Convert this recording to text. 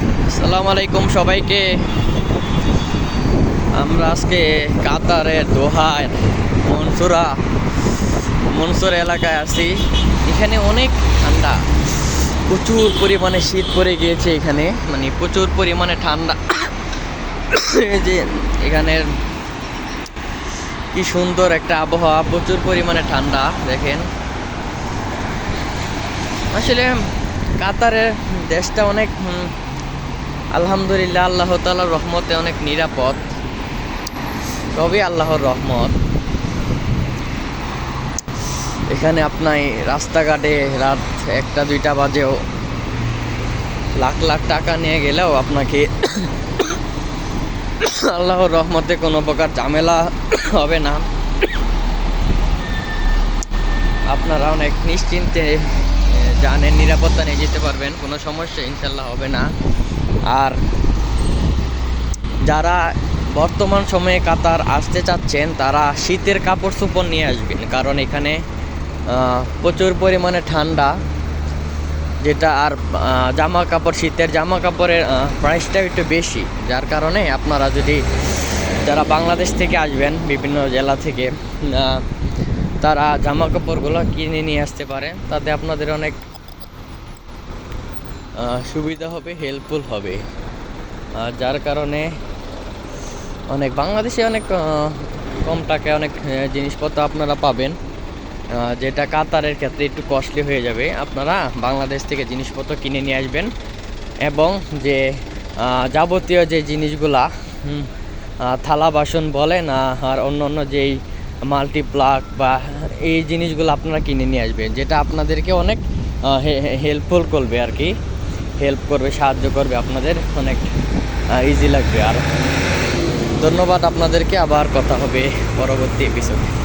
আসসালামু আলাইকুম সবাইকে। আমরা আজকে কাতারের দোহায় মনসুরা, মনসুর এলাকায় আছি। এখানে অনেক ঠান্ডা, প্রচুর পরিমাণে শীত পড়ে গিয়েছে এখানে মানে প্রচুর পরিমাণে ঠান্ডা। যে এখানের কি সুন্দর একটা আবহাওয়া, প্রচুর পরিমাণে ঠান্ডা, দেখেন। আসলে কাতারের দেশটা অনেক আলহামদুলিল্লাহ, আল্লাহ তালার রহমতে অনেক নিরাপদ। সবই আল্লাহর রহমত। এখানে আপনার রাস্তাঘাটে রাত একটা, দুইটা বাজেও লাখ লাখ টাকা নিয়ে গেলেও আপনাকে আল্লাহর রহমতে কোনো প্রকার ঝামেলা হবে না। আপনারা অনেক নিশ্চিন্তে জানেন, নিরাপত্তা নিয়ে যেতে পারবেন, কোনো সমস্যা ইনশাল্লাহ হবে না। আর যারা বর্তমান সময়ে কাতার আসতে চাচ্ছেন, তারা শীতের কাপড় চোপড় নিয়ে আসবেন। কারণ এখানে প্রচুর পরিমাণে ঠান্ডা, যেটা আর জামা কাপড় শীতের জামা কাপড়ের প্রাইসটা একটু বেশি। যার কারণে আপনারা যদি যারা বাংলাদেশ থেকে আসবেন, বিভিন্ন জেলা থেকে তারা জামা কাপড়গুলো কিনে নিয়ে আসতে পারে। তাতে আপনাদের অনেক সুবিধা হবে হেল্পফুল হবে। যার কারণে অনেক বাংলাদেশে অনেক কম টাকায় অনেক জিনিসপত্র আপনারা পাবেন। যেটা কাতারের ক্ষেত্রে একটু কস্টলি হয়ে যাবে। আপনারা বাংলাদেশ থেকে জিনিসপত্র কিনে নিয়ে আসবেন এবং যে যাবতীয় যে জিনিসগুলা থালা বাসন বলেন আর অন্য অন্য যেই মাল্টিপ্লাক বা এই জিনিসগুলো আপনারা কিনে নিয়ে আসবেন, যেটা আপনাদেরকে অনেক হেল্পফুল করবে আর কি। হেল্প করবে, সাহায্য করবে আপনাদের, অনেক ইজি লাগবে। আর ধন্যবাদ আপনাদেরকে, আবার কথা হবে পরবর্তী এপিসোডে